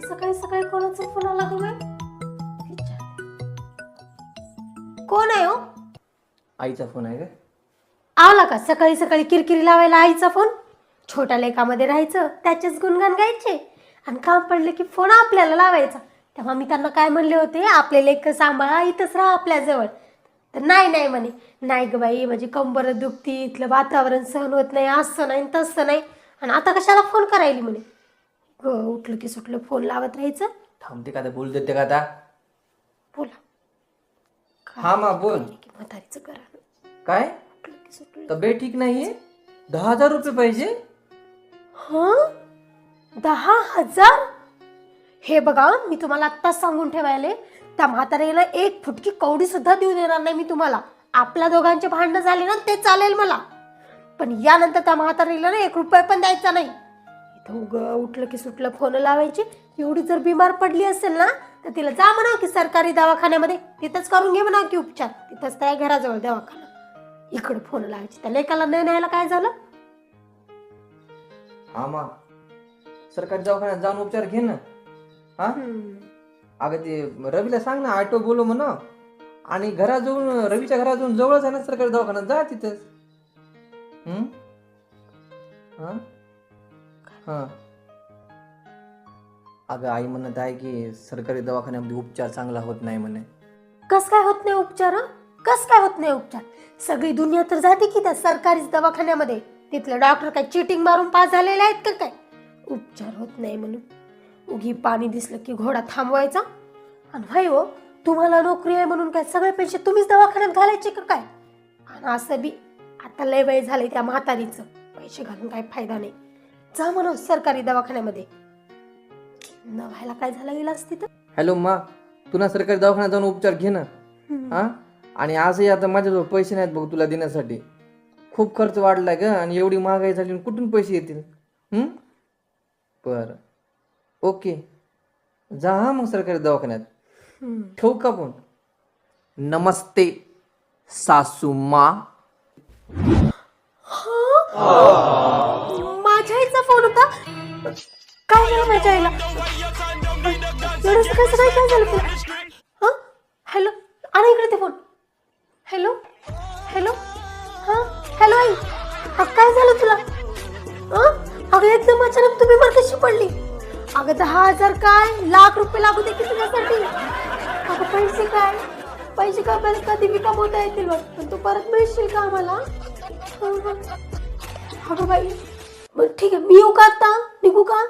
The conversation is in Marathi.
कोणाचा फोन आला विचारते. कोण आहे हो? आईचा फोन आहे का आला का? सकाळी सकाळी किरकिरी लावायला आईचा फोन? छोट्या लेखामध्ये राहायचं त्याचेच गुणगान गायचे. आणि काम पडलं की फोन आपल्याला लावायचा. तेव्हा मी त्यांना काय म्हणले होते? आपले लेख सांभाळा इथंच राहा आपल्याजवळ तर नाही नाही म्हणे. नाही ग बाई माझी कंबर दुखती इथलं वातावरण सहन होत नाही असं नाही तसं नाही. आणि आता कशाला फोन करायली म्हणे? उठलं की सुटलं फोन लावत राहायचं. थांबते का आता बोल देते का आता? बोला. हा मा बोल. की म्हातारीचं करा काय? उठलं की सुटलं. तब्येत ठीक नाहीये? दहा हजार रुपये पाहिजे? हा? दहा हजार? हे बघा मी तुम्हाला आत्ताच सांगून ठेवायले. त्या म्हाताऱ्याला एक फुटकी कवडी सुद्धा देऊ देणार नाही मी तुम्हाला. आपल्या दोघांचे भांडणं झाले ना ते चालेल मला. पण यानंतर त्या म्हातारीला ना एक रुपये पण द्यायचा नाही. उग उठलं की सुटलं फोन लावायची. एवढी जर बिमार पडली असेल ना तर तिला जा म्हणा की सरकारी दवाखान्यामध्ये. तिथंच करून घे म्हणा की उपचार. तिथंच त्या घराजवळ दवाखाना. इकडे फोन लावायची. त्या लेकाला नाही न्यायला काय झालं? हा मा सरकारी दवाखान्यात जाऊन उपचार घे ना. हा. अगं ते रवीला सांग ना ऑटो बोलो म्हण आणि घराजवळ रवीच्या घराजवळ जवळच आहे ना सरकारी दवाखान्यात? जा तिथंच. हम्म? हा? हा. अगं आई म्हणत आहे की सरकारी दवाखान्यामध्ये उपचार चांगला होत नाही म्हणे. कस काय होत नाही उपचार हं? कस काय होत नाही उपचार? सगळी दुनिया तर जाते की त्या सरकारी दवाखान्यामध्ये. तिथले डॉक्टर काय चिटिंग मारून पास झालेले आहेत का काय? उपचार होत नाही म्हणून. उगी पाणी दिसलं की घोडा थांबवायचा. आणि भाई हो तुम्हाला नोकरी आहे म्हणून काय सगळे पैसे तुम्हीच दवाखान्यात घालायचे का काय? आणि असं बी आता लय वय झाले त्या म्हातारीचं. पैसे घालून काय फायदा नाही. जा म्हणून सरकारी दवाखान्यामध्ये. न व्हायला काय झालं इलाज तिथं? हॅलो मा तू ना सरकारी दवाखान्यात जाऊन उपचार घे ना. हा? आणि आजही आता माझ्याजवळ पैसे नाहीत बघ तुला देण्यासाठी. खूप खर्च वाढलाय ग आणि एवढी महागाई झाली आणि कुठून पैसे येतील? हम्म? बरं. ओके. जा हा मग सरकारी दवाखान्यात. हम्म. ठेवू का पण नमस्ते सासू मा. एवढं सकाळी सकाळी काय झालं तुला हा? हॅलो? आणा इकडे ते फोन. हॅलो? हॅलो? हा? हॅलो आई? हा काय झालं तुला? हा? अगं एकदम अचानक तुम्ही मला कशी पडली? अगं दहा हजार काय? लाख रुपये लागू दे की तुझ्यासाठी. अगं पैसे काय? पैसे काय आपल्याला कधी बी कमवता येतील बघ पण तू परत मिळशील का आम्हाला? हं, हं. अगं बाई. बरं ठीक आहे मी येऊ का आता? निघू का?